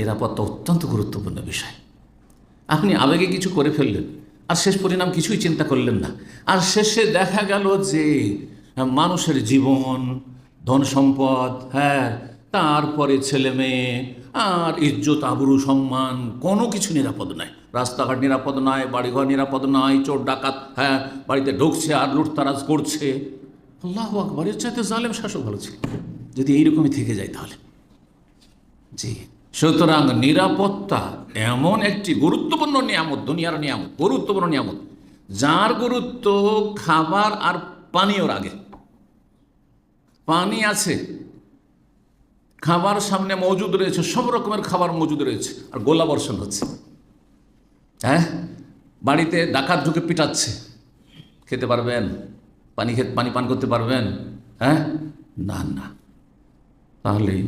নিরাপত্তা অত্যন্ত গুরুত্বপূর্ণ বিষয়। আপনি আবেগে কিছু করে ফেললেন, আর শেষ পরিণাম কিছুই চিন্তা করলেন না। আর শেষে দেখা গেল যে, মানুষের জীবন, ধন সম্পদ হ্যাঁ তারপরে ছেলে মেয়ে, আর ইজ্জত, আবরু, সম্মান, কোনো কিছু নিরাপদ নয়। রাস্তাঘাট নিরাপদ নয়, বাড়িঘর নিরাপদ নয়, চোর, ডাকাত হ্যাঁ বাড়িতে ঢুকছে, আর লুটতারাজ করছে। আল্লাহ আকবরের চাইতে জালেম শাসক ভালো ছিল। যদি এইরকমই থেকে যায় তাহলে। জি। সুতরাং নিরাপত্তা এমন একটি গুরুত্বপূর্ণ নিয়ামত, দুনিয়ার নিয়ামত, গুরুত্বপূর্ণ নিয়ামত, যার গুরুত্ব খাবার আর পানীয়র আগে। পানি আছে, খাবার সামনে মজুদ রয়েছে, সব রকমের খাবার মজুদ রয়েছে, আর গোলা বর্ষণ হচ্ছে। হ্যাঁ? বাড়িতে ডাকাত ঢুকে পিটাচ্ছে। খেতে পারবেন? পানি খেতে, পানি পান করতে পারবেন? হ্যাঁ? না না। তাহলে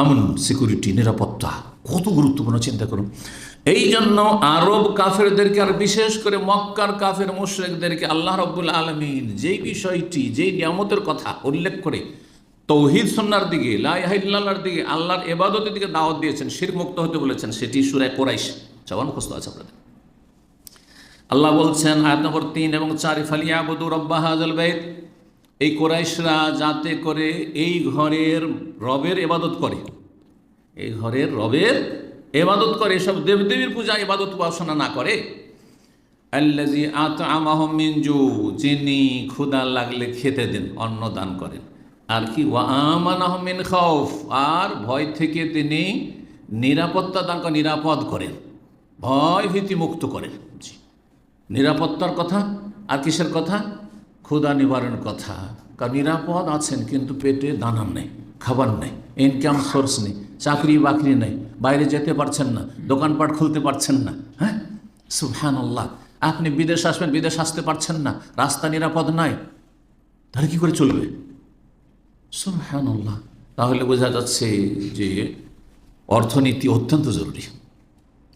এমন সিকিউরিটি নিরাপত্তা। কত গুরুত্বপূর্ণ চিন্তা করুন। এই জন্য আরব কাফেরদেরকে আর বিশেষ করে মক্কার কাফের মুশ্রেকদেরকে আল্লাহ রব্বুল আলমিন যেই বিষয়টি, যেই নিয়ামতের কথা উল্লেখ করে তৌহিদ সন্ন্যার দিকে লাইহাইল্লাহর দিকে, আল্লাহর এবাদতের দিকে দাওয়াত দিয়েছেন শির মুক্ত হতে বলেছেন, সেটি সুরায় কোরাইশ। সবার মুখস্থ আছে আপনাদের। আল্লাহ বলছেন, আয়াত নম্বর তিন এবং চারি ফালিয়া আবুদু রব্বা হাজল বেদ এই কোরাইশরা যাতে করে এই ঘরের রবের এবাদত করে। এই ঘরের রবের এবাদত করে, এসব দেবদেবীর পূজা এবাদত উপাসনা না করে। আল্লাজি আত মিনজু যিনি ক্ষুদা লাগলে খেতে দেন অন্ন দান করেন। আর কি, ওয়া আমান আহমিন খৌফ আর ভয় থেকে তিনি নিরাপত্তা দান নিরাপদ করেন। ভয় ভীতি মুক্ত করেন। নিরাপত্তার কথা, আর কিসের কথা? ক্ষুদা নিবারণ কথা। কারণ নিরাপদ আছেন, কিন্তু পেটে দানা নেই, খাবার নেই ইনকাম সোর্স নেই, চাকরি বাকরি নেই, বাইরে যেতে পারছেন না, দোকানপাট খুলতে পারছেন না হ্যাঁ? সুফহান আপনি বিদেশ আসবেন, বিদেশ আসতে পারছেন না, রাস্তা নিরাপদ নাই, তাহলে কি করে চলবে? সুফহান তাহলে বোঝা যাচ্ছে যে অর্থনীতি অত্যন্ত জরুরি।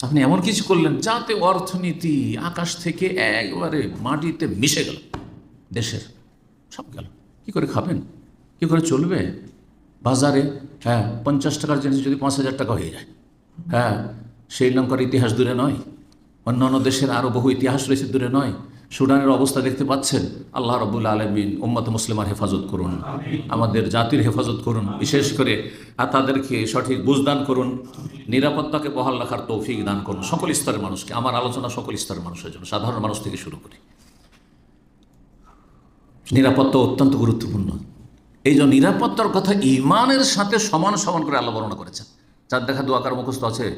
আপনি এমন কিছু করলেন যাতে অর্থনীতি আকাশ থেকে একবারে মাটিতে মিশে গেল। দেশের। সব গেল। কি করে খাবেন? কি করে চলবে? বাজারে হ্যাঁ পঞ্চাশ টাকার জিনিস যদি পাঁচ হাজার টাকা হয়ে যায়। হ্যাঁ শ্রীলঙ্কার ইতিহাস দূরে নয়। অন্যান্য দেশের আরও বহু ইতিহাস রয়েছে দূরে নয়। সুডানের অবস্থা দেখতে পাচ্ছেন? আল্লাহ রবুল্লা আলমিন উম্মত মুসলিমার হেফাজত করুন। আমাদের জাতির হেফাজত করুন। বিশেষ করে আর তাদেরকে সঠিক বুঝদান করুন। নিরাপত্তাকে বহাল রাখার তৌফিক দান করুন। সকল স্তরের মানুষকে। আমার আলোচনা সকল স্তরের মানুষের জন্য। সাধারণ মানুষ থেকে শুরু করি। নিরাপত্তা অত্যন্ত গুরুত্বপূর্ণ। এই জন্য নিরাপত্তার কথা ইমানের সাথে সমান সমান করে আল্লাহ বর্ণনা করেছেন। চাঁদ দেখা দোয়াকার মুখস্থ আছে?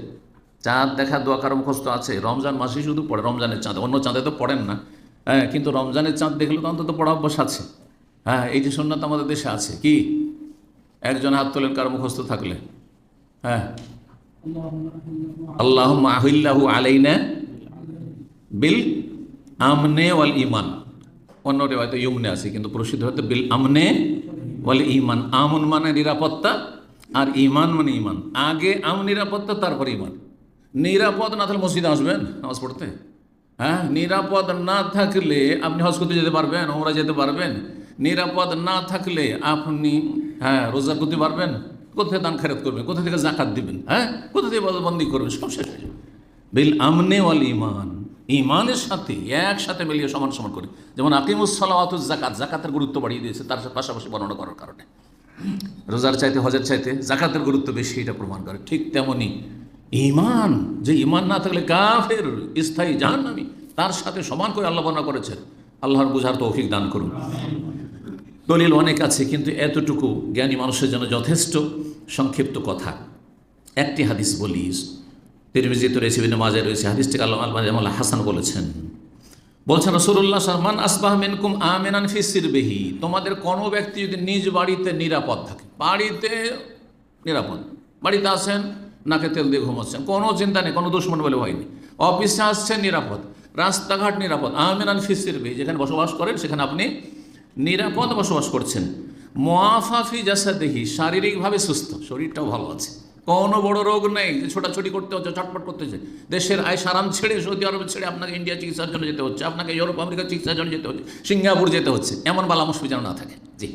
চাঁদ দেখা দোয়াকার মুখস্থ আছে? রমজান মাসে শুধু পড়ে, রমজানের চাঁদ। অন্য চাঁদে তো পড়েন না। হ্যাঁ কিন্তু রমজানের চাঁদ দেখলে তো অন্তত পড়া অভ্যাস আছে। হ্যাঁ এই যে সন্ন্যত আমাদের দেশে আছে। কি? একজন হাত তোলেন কার মুখস্থ থাকলে। হ্যাঁ। আল্লাহ আহিল্লাহু আলাইনা বিল আমনে ওয়াল ইমান। অন্য হয়তো ইউমনে আছে, কিন্তু প্রসিদ্ধ হয়তো বিল আমনে বলে ইমান আমন মানে নিরাপত্তা, আর ইমান মানে ইমান আগে আম নিরাপত্তা, তারপর ইমান নিরাপদ না থাকলে মসজিদে আসবেন? নামাজ পড়তে? হ্যাঁ? নিরাপদ না থাকলে আপনি করতে যেতে পারবেন ওমরা যেতে পারবেন। নিরাপদ না থাকলে আপনি হ্যাঁ রোজা করতে পারবেন। কোথায় দান খেরাত করবেন? কোথা থেকে জাকাত দিবেন? হ্যাঁ? কোথা থেকে বন্দি করবেন? সব শেষ হয়ে যাবে। বিল আমনে ওয়াল ইমান ইমানের সাথে, একসাথে মিলিয়ে সমান সমান করে। যেমন আকিমুসালাওয়াতুজ জাকাত জাকাতের গুরুত্ব বাড়িয়ে দিয়েছে, তার পাশাপাশি বর্ণনা করার কারণে। রোজার চাইতে হজের চাইতে জাকাতের গুরুত্ব বেশি এটা প্রমাণ করে। ঠিক তেমনই ইমান যে ইমান না থাকলে কাফের, স্থায়ী জাহান আমি তার সাথে সমান করে আল্লাহ বর্ণনা করেছেন। আল্লাহর বুঝার তৌফিক দান করুন। দলিল অনেক আছে, কিন্তু এতটুকু জ্ঞানী মানুষের জন্য যথেষ্ট সংক্ষিপ্ত কথা। একটি হাদিস বলিস তিরমিজিতে রয়েছে বিভিন্ন মাজায় রয়েছে হাদিসটিকে আল্লাহ আল্লাহ হাসান বলেছেন। বলছেন রসুল্লাহ সালমান আসবাহ মেনকুম আমেনান ফিসির বেহি তোমাদের কোনো ব্যক্তি যদি নিজ বাড়িতে নিরাপদ থাকে, বাড়িতে নিরাপদ, বাড়িতে আসেন নাকে তেল দিয়ে ঘুমাচ্ছেন, কোনো চিন্তা নেই, কোনো দুশ্মন বলে হয়নি অফিসে আসছেন, নিরাপদ, রাস্তাঘাট নিরাপদ, আমেনান ফিসির বেহি যেখানে বসবাস করেন, সেখানে আপনি নিরাপদ বসবাস করছেন। মোয়াফাফি জাসা দেখি শারীরিকভাবে সুস্থ, শরীরটাও ভালো আছে। কোনো বড় রোগ নেই, যে ছোটাছুটি করতে হচ্ছে ছটপট করতে হচ্ছে। দেশের আয় সারাম ছেড়ে, সৌদি আরব ছেড়ে আপনাকে ইন্ডিয়া চিকিৎসার জন্য যেতে হচ্ছে, আপনাকে ইউরোপ, আমেরিকা চিকিৎসার জন্য যেতে হচ্ছে, সিঙ্গাপুর যেতে হচ্ছে, এমন বালা মুসবি যেন না থাকে। জি।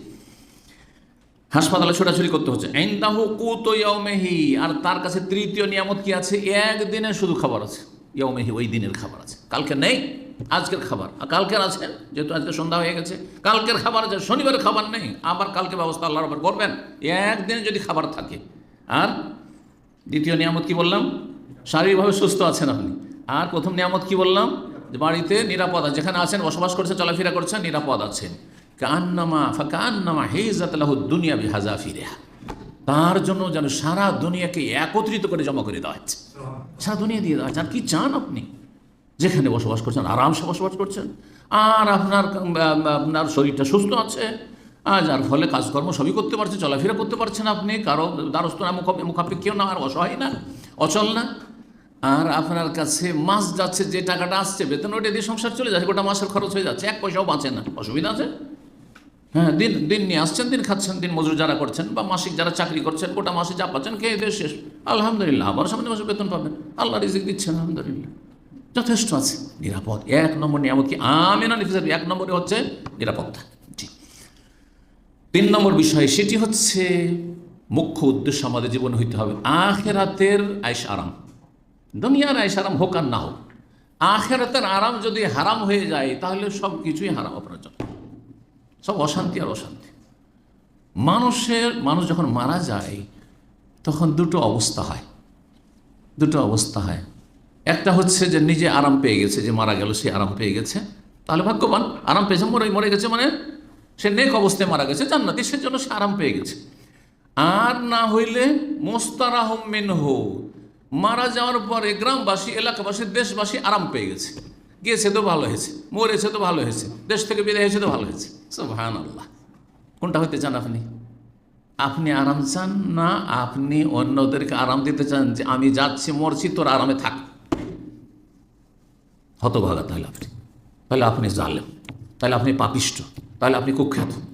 হাসপাতালে ছোটাছুটি করতে হচ্ছে। এন্দাহু কুত ইয়মেহি আর তার কাছে তৃতীয় নিয়ামত কি আছে? একদিনে শুধু খাবার আছে। ইয়মেহি ওই দিনের খাবার আছে। কালকে নেই, আজকের খাবার। আর কালকের আছে, যেহেতু আজকে সন্ধ্যা হয়ে গেছে। কালকের খাবার আছে, শনিবারের খাবার নেই। আবার কালকে ব্যবস্থা আল্লাহর করবেন। একদিনে যদি খাবার থাকে, আর দ্বিতীয় নিয়ামত কি বললাম? শারীরিকভাবে সুস্থ আছেন আপনি। আর প্রথম নিয়ামত কি বললাম? যে বাড়িতে নিরাপদ আছে। যেখানে আছেন, বসবাস করছেন, চলাফেরা করছেন, নিরাপদ আছেন। কান্নামা, ফাকান্নামা হেজাতলাহ দুনিয়া বিহাজা ফিরেহা। তার জন্য যেন সারা দুনিয়াকে একত্রিত করে জমা করে দেওয়া হচ্ছে। সারা দুনিয়া দিয়ে দেওয়া হচ্ছে। আর কি চান আপনি? যেখানে বসবাস করছেন, আরামসে বসবাস করছেন। আর আপনার আপনার শরীরটা সুস্থ আছে। যার ফলে কাজকর্ম সবই করতে পারছে, চলাফেরা করতে পারছেন আপনি, কারও দ্বারস্থ না মুখাপে মুখাপেক্ষিও না, আর অসহায় না, অচল না। আর আপনার কাছে মাস যাচ্ছে, যে টাকাটা আসছে, বেতন ওইটা দিয়ে সংসার চলে যাচ্ছে, গোটা মাসের খরচ হয়ে যাচ্ছে, এক পয়সাও বাঁচে না, অসুবিধা আছে? হ্যাঁ দিন দিন নিয়ে আসছেন, দিন খাচ্ছেন, দিন মজুর যারা করছেন, বা মাসিক যারা চাকরি করছেন, গোটা মাসে যা পাচ্ছেন, খেয়ে দিয়ে শেষ। আলহামদুলিল্লাহ, আবার সামনে মাসে বেতন পাবেন। আল্লাহ রিজিক দিচ্ছেন আলহামদুলিল্লাহ। যথেষ্ট আছে। নিরাপদ। এক নম্বর নিয়ামত কি? আমিনা নিফিসার এক নম্বরে হচ্ছে নিরাপত্তা। তিন নম্বর বিষয় সেটি হচ্ছে মুখ্য উদ্দেশ্য আমাদের জীবনে হইতে হবে। আখেরাতের আয়স আরাম। দুনিয়ার আয়স আরাম হোক আর না হোক। আখেরাতের আরাম যদি হারাম হয়ে যায়, তাহলে সব কিছুই হারাম আপনার জন্য। সব অশান্তি আর অশান্তি। মানুষের, মানুষ যখন মারা যায়, তখন দুটো অবস্থা হয়। দুটো অবস্থা হয়। একটা হচ্ছে যে নিজে আরাম পেয়ে গেছে, যে মারা গেল, সে আরাম পেয়ে গেছে। তাহলে ভাগ্যবান, আরাম পেয়েছে মরে মরে গেছে মানে সে নেক অবস্থায় মারা গেছে, জান্নাতি, সেজন্য সে আরাম পেয়ে গেছে। আর না হইলে মোস্তারাহম হো মারা যাওয়ার পরে গ্রামবাসী, এলাকাবাসী, দেশবাসী আরাম পেয়ে গেছে। গিয়েছে তো ভালো হয়েছে, মরেছে তো ভালো হয়েছে, দেশ থেকে বিদায় হয়েছে তো ভালো হয়েছে। ভান আল্লাহ কোনটা হইতে চান আপনি? আপনি আরাম চান না আপনি অন্যদেরকে আরাম দিতে চান যে আমি যাচ্ছি, মরছি, তোর আরামে থাক। হতভাগা তাহলে আপনি। তাহলে আপনি জালেম, তাহলে আপনি পাপিষ্ট। তাহলে আপনি কুখ্যাত।